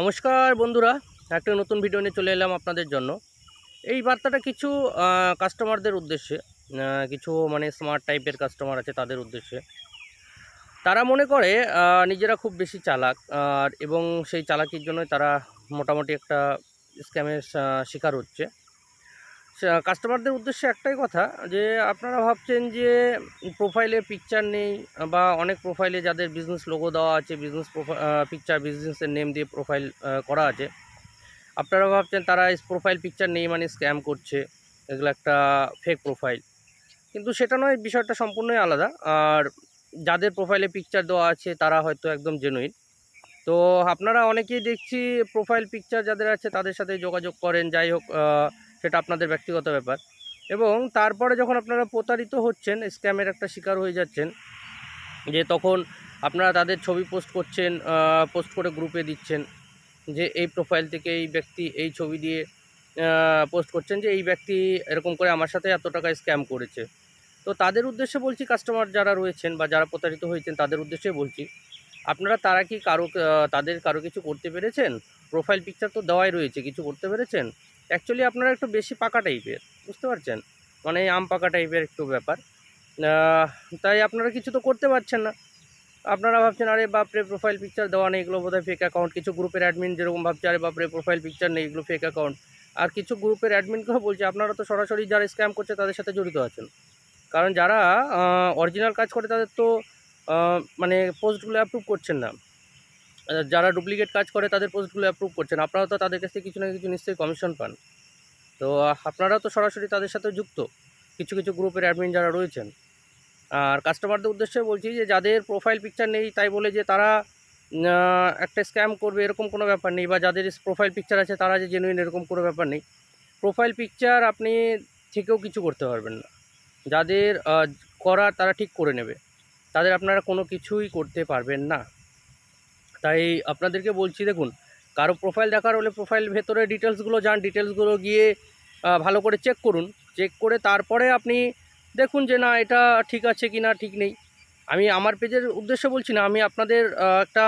নমস্কার বন্ধুরা, একটা নতুন ভিডিও নিয়ে চলে এলাম আপনাদের জন্য। এই বার্তাটা কিছু কাস্টমারদের উদ্দেশ্যে কিছু মানে স্মার্ট টাইপের কাস্টমার আছে তাদের উদ্দেশ্যে। তারা মনে করে নিজেরা খুব বেশি চালাক, আর এবং সেই চালাকির জন্য তারা মোটামুটি একটা স্ক্যামের শিকার হচ্ছে। কাস্টমারদের উদ্দেশ্যে একটাই কথা যে, আপনারা ভাবছেন যে প্রোফাইলে পিকচার নেই বা অনেক প্রোফাইলে যাদের বিজনেস লোগো দেওয়া আছে বিজনেস পিকচার বিজনেসের নেম দিয়ে প্রোফাইল করা আছে, আপনারা ভাবছেন তারা প্রোফাইল পিকচার নেই মানে স্ক্যাম করছে, এগুলো একটা ফেক প্রোফাইল কিন্তু সেটা নয়, বিষয়টা সম্পূর্ণই আলাদা। আর যাদের প্রোফাইলে পিকচার দেওয়া আছে, তারা হয়তো একদম জেনুইন তো আপনারা অনেকেই দেখছি প্রোফাইল পিকচার যাদের আছে, তাদের সাথে যোগাযোগ করেন, যাই হোক সেটা আপনাদের ব্যক্তিগত ব্যাপার। এবং তারপরে যখন আপনারা প্রতারিত হচ্ছেন, স্ক্যামের একটা শিকার হয়ে যাচ্ছেন, যে তখন আপনারা তাদের ছবি পোস্ট করছেন পোস্ট করে গ্রুপে দিচ্ছেন, যে এই প্রোফাইল থেকে এই ব্যক্তি এই ছবি দিয়ে পোস্ট করছেন যে এই ব্যক্তি এরকম করে আমার সাথে এত টাকা স্ক্যাম করেছে। তো তাদের উদ্দেশ্যে বলছি কাস্টমার যারা রয়েছেন বা যারা প্রতারিত হয়েছেন, তাদের উদ্দেশ্যে বলছি, আপনারা তারা কি কারও তাদের কারও কিছু করতে পেরেছেন? প্রোফাইল পিকচার তো দেওয়াই রয়েছে, কিছু করতে পেরেছেন? অ্যাকচুয়ালি আপনারা একটু বেশি পাকা টাইপের বুঝতে পারছেন? মানে আম পাকা টাইপের একটু ব্যাপার। তাই আপনারা কিছু তো করতে পারছেন না। আপনারা ভাবছেন, আরে বাপরে প্রোফাইল পিকচার দেওয়া নেই, এগুলো বোধহয় ফেক অ্যাকাউন্ট কিছু গ্রুপের অ্যাডমিন যেরকম ভাবছে, আরে বাপরে প্রোফাইল পিকচার নেই, এগুলো ফেক অ্যাকাউন্ট আর কিছু গ্রুপের অ্যাডমিনকেও বলছে, আপনারা তো সরাসরি যারা স্ক্যাম করছে, তাদের সাথে জড়িত আছেন। কারণ যারা অরিজিনাল কাজ করে, তাদের তো মানে পোস্টগুলো অ্যাপ্রুভ করছেন না। যারা ডুপ্লিকেট কাজ করে তাদের পোস্টগুলো অ্যাপ্রুভ করছেন আপনারা তো তাদের কাছ থেকে কিছু না কিছু নিশ্চয়ই কমিশন পান। তো আপনারা তো সরাসরি তাদের সাথে যুক্ত, কিছু কিছু গ্রুপের অ্যাডমিন যারা রয়েছেন। আর কাস্টমারদের উদ্দেশ্যে বলছি যে, যাদের প্রোফাইল পিকচার নেই তাই বলে যে, তারা একটা স্ক্যাম করবে এরকম কোনো ব্যাপার নেই, বা যাদের প্রোফাইল পিকচার আছে তারা যে জেনুইন এরকম কোনো ব্যাপার নেই। প্রোফাইল পিকচার আপনি থেকেও কিছু করতে পারবেন না। যাদের করার তারা ঠিক করে নেবে। তাদের আপনারা কোনো কিছুই করতে পারবেন না। তাই আপনাদেরকে বলছি, দেখুন, কারও প্রোফাইল দেখার হলে প্রোফাইল ভেতরে ডিটেলসগুলো যান ডিটেলসগুলো গিয়ে ভালো করে চেক করুন। চেক করে তারপরে আপনি দেখুন যে, না, এটা ঠিক আছে কি না ঠিক নেই। আমি আমার পেজের উদ্দেশ্যে বলছি না, আমি আপনাদের একটা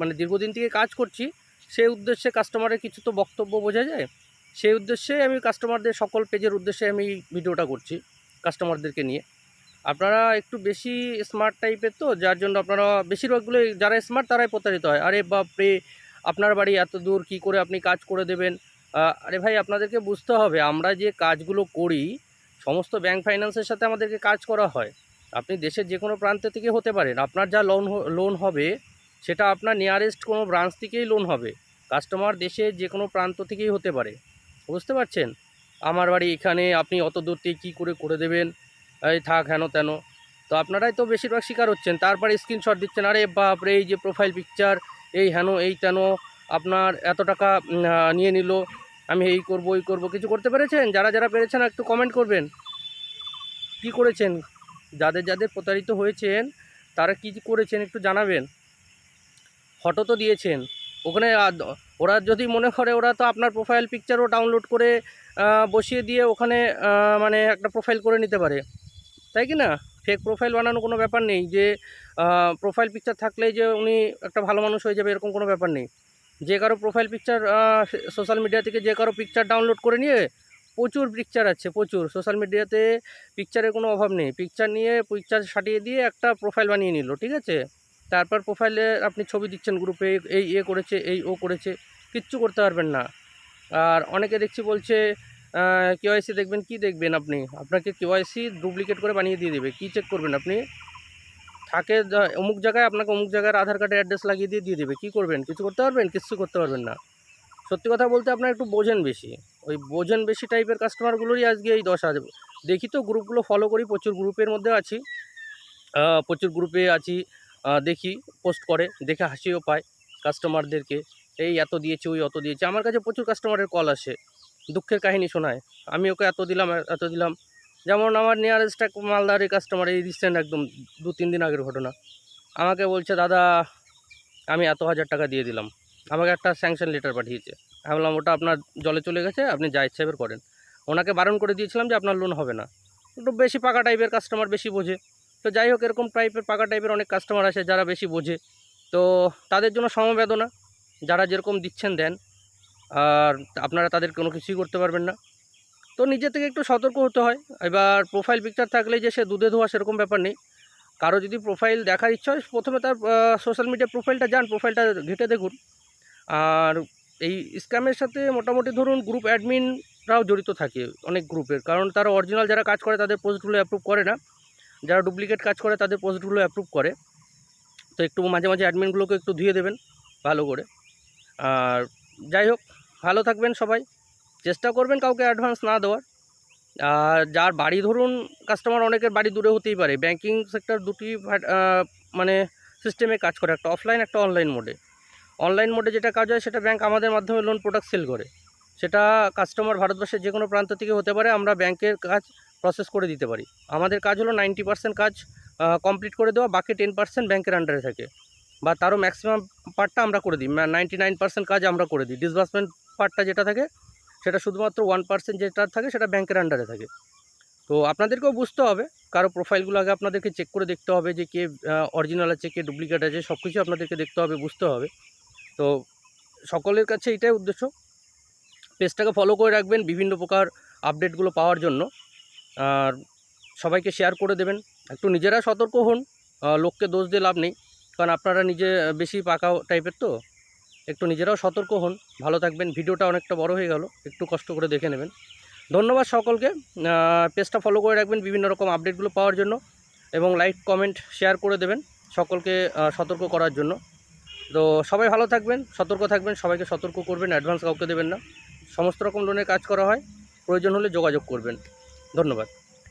মানে দীর্ঘদিন থেকে কাজ করছি, সেই উদ্দেশ্যে কাস্টমারের কিছু তো বক্তব্য বোঝা যায়। সেই উদ্দেশ্যে আমি কাস্টমারদের সকল পেজের উদ্দেশ্যে আমি ভিডিওটা করছি কাস্টমারদেরকে নিয়ে। আপনারা একটু বেশি স্মার্ট টাইপের তো, যার জন্য আপনারা বেশিরভাগগুলোই যারা স্মার্ট তারাই প্রতারিত হয়। আরে বাপরে, আপনার বাড়ি এত দূর, কি করে আপনি কাজ করে দেবেন? আরে ভাই, আপনাদেরকে বুঝতে হবে, আমরা যে কাজগুলো করি, সমস্ত ব্যাংক ফাইন্যান্সের সাথে আমাদেরকে কাজ করা হয়। আপনি দেশের যে কোনো প্রান্ত থেকে হতে পারেন, আপনার যা লোন লোন হবে, সেটা আপনার নিয়ারেস্ট কোনো ব্রাঞ্চ থেকেই লোন হবে। কাস্টমার দেশের যে কোনো প্রান্ত থেকেই হতে পারে। বুঝতে পারছেন? আমার বাড়ি এখানে, আপনি অত দূর থেকে কী করে করে দেবেন? এই থাক হেন তেন। তো আপনারাই তো বেশিরভাগ শিকার হচ্ছেন, তারপরে স্ক্রিনশট দিচ্ছেন, আরে বাপরে এই যে প্রোফাইল পিকচার এই হেন, এই তেন, আপনার এত টাকা নিয়ে নিল, আমি এই করব, ওই করব, কিছু করতে পেরেছেন? যারা যারা পেরেছেন, একটু কমেন্ট করবেন। কি করেছেন? যাদের যাদের প্রতারিত হয়েছেন, তারা কি করেছেন একটু জানাবেন। ফটো তো দিয়েছেন। ওখানে ওরা যদি মনে করে, ওরা তো আপনার প্রোফাইল পিকচারও ডাউনলোড করে বসিয়ে দিয়ে ওখানে মানে একটা প্রোফাইল করে নিতে পারে। তাই কি না? ফেক প্রোফাইল বানানো কোনো ব্যাপার নেই যে প্রোফাইল পিকচার থাকলেই যে উনি একটা ভালো মানুষ হয়ে যাবে এরকম কোনো ব্যাপার নেই। যে কারও প্রোফাইল পিকচার সোশ্যাল মিডিয়া থেকে যে কারও পিকচার ডাউনলোড করে নিয়ে প্রচুর পিকচার আছে, প্রচুর। সোশ্যাল মিডিয়াতে পিকচারের কোনো অভাব নেই। পিকচার নিয়ে পিকচার সাটিয়ে দিয়ে একটা প্রোফাইল বানিয়ে নিল, ঠিক আছে? তারপর প্রোফাইলে আপনি ছবি দিচ্ছেন গ্রুপে এই, এ করেছে, এই, ও করেছে, কিচ্ছু করতে পারবেন না। আর অনেকে দেখছি বলছে কেওয়াইসি দেখবেন, কি দেখবেন আপনি? আপনাকে কেওয়াইসি ডুপ্লিকেট করে বানিয়ে দিয়ে দেবে। কি চেক করবেন আপনি? থাকে অমুক জায়গায় আপনাকে অমুক জায়গার আধার কার্ডের অ্যাড্রেস লাগিয়ে দিয়ে দিয়ে দেবে। কী করবেন? কিছু করতে পারবেন? কিছু করতে পারবেন না। সত্যি কথা বলতে আপনার একটু বোঝেন বেশি। ওই বোঝেন বেশি টাইপের কাস্টমারগুলোরই আজকে এই দশ দশা দেখি তো গ্রুপগুলো ফলো করি, প্রচুর গ্রুপের মধ্যে আছি। প্রচুর গ্রুপে আছি। দেখি পোস্ট করে, দেখে হাসিও পায় কাস্টমারদেরকে এই এত দিয়েছে, ওই অত দিয়েছে। আমার কাছে প্রচুর কাস্টমারের কল আসে। দুঃখের কাহিনী শোনায়। আমি ওকে এত দিলাম এত দিলাম। যেমন আমার নিয়ারেস্ট এক মালদার কাস্টমার এই রিসেন্ট একদম দু তিন দিন আগের ঘটনা। আমাকে বলছে, দাদা, আমি এত হাজার টাকা দিয়ে দিলাম। আমাকে একটা স্যাংশন লেটার পাঠিয়েছে। আমি বললাম, ওটা আপনার জলে চলে গেছে, আপনি যা ইচ্ছা এবার করেন। ওনাকে বারণ করে দিয়েছিলাম যে আপনার লোন হবে না। একটু বেশি পাকা টাইপের কাস্টমার বেশি বোঝে। তো যাই হোক, এরকম টাইপের পাকা টাইপের অনেক কাস্টমার আছে যারা বেশি বোঝে। তো তাদের জন্য সমবেদনা। যারা যেরকম দিচ্ছেন দেন। আর আপনারা তাদের কোনো কিছুই করতে পারবেন না। তো নিজে থেকে একটু সতর্ক হতে হয়। এবার প্রোফাইল পিকচার থাকলে যে সে দুধে ধোয়া সেরকম ব্যাপার নেই। কারও যদি প্রোফাইল দেখার ইচ্ছা হয়, প্রথমে তার সোশ্যাল মিডিয়া প্রোফাইলটা যান প্রোফাইলটা ঘেটে দেখুন। আর এই স্ক্যামের সাথে মোটামুটি ধরুন গ্রুপ অ্যাডমিনরাও জড়িত থাকে, অনেক গ্রুপের কারণ তারা অরিজিনাল যারা কাজ করে, তাদের পোস্টগুলো অ্যাপ্রুভ করে না। যারা ডুপ্লিকেট কাজ করে, তাদের পোস্টগুলো অ্যাপ্রুভ করে। তো একটু মাঝে মাঝে অ্যাডমিনগুলোকে একটু ধুয়ে দেবেন, ভালো করে। আর যাই হোক ভালো থাকবেন সবাই। চেষ্টা করবেন কাউকে অ্যাডভান্স না দেওয়ার। আর যার বাড়ি ধরুন কাস্টমার অনেকের বাড়ি দূরে হতেই পারে। ব্যাংকিং সেক্টর দুটি মানে সিস্টেমে কাজ করে। একটা অফলাইন একটা অনলাইন মোডে অনলাইন মোডে যেটা কাজ হয়, সেটা ব্যাংক আমাদের মাধ্যমে লোন প্রোডাক্ট সেল করে। সেটা কাস্টমার ভারতবর্ষের যে কোনো প্রান্ত থেকে হতে পারে, আমরা ব্যাংকের কাজ প্রসেস করে দিতে পারি। আমাদের কাজ হলো নাইনটি পার্সেন্ট কাজ কমপ্লিট করে দেওয়া, বাকি টেন পার্সেন্ট ব্যাংকের আন্ডারে থাকে। বা তারও ম্যাক্সিমাম পার্টটা আমরা করে দিই। নাইনটি নাইন পার্সেন্ট কাজ আমরা করে দিই। ডিসবার্সমেন্ট পার্টটা যেটা থাকে, সেটা শুধুমাত্র ওয়ান পার্সেন্ট যেটা থাকে, সেটা ব্যাংকের আন্ডারে থাকে। তো আপনাদেরকেও বুঝতে হবে, কারও প্রোফাইলগুলো আগে আপনাদেরকে চেক করে দেখতে হবে যে কে অরিজিনাল আছে, কে ডুপ্লিকেট আছে সব কিছু আপনাদেরকে দেখতে হবে, বুঝতে হবে। তো সকলের কাছে এটাই উদ্দেশ্য। পেজটাকে ফলো করে রাখবেন বিভিন্ন প্রকার আপডেটগুলো পাওয়ার জন্য। আর সবাইকে শেয়ার করে দেবেন। একটু নিজেরা সতর্ক হন লোককে দোষ দিয়ে লাভ নেই। কারণ আপনারা নিজে বেশি পাকা টাইপের তো। একটু নিজেরাও সতর্ক হন, ভালো থাকবেন, ভিডিওটা অনেকটা বড় হয়ে গেল, একটু কষ্ট করে দেখে নেবেন। ধন্যবাদ সকলকে পেজটা ফলো করে রাখবেন বিভিন্ন রকম আপডেটগুলো পাওয়ার জন্য এবং লাইক কমেন্ট শেয়ার করে দেবেন সকলকে সতর্ক করার জন্য। তো সবাই ভালো থাকবেন, সতর্ক থাকবেন, সবাইকে সতর্ক করবেন অ্যাডভান্স কাউকে দেবেন না। সমস্ত রকম লোনের কাজ করা হয়, প্রয়োজন হলে যোগাযোগ করবেন। ধন্যবাদ।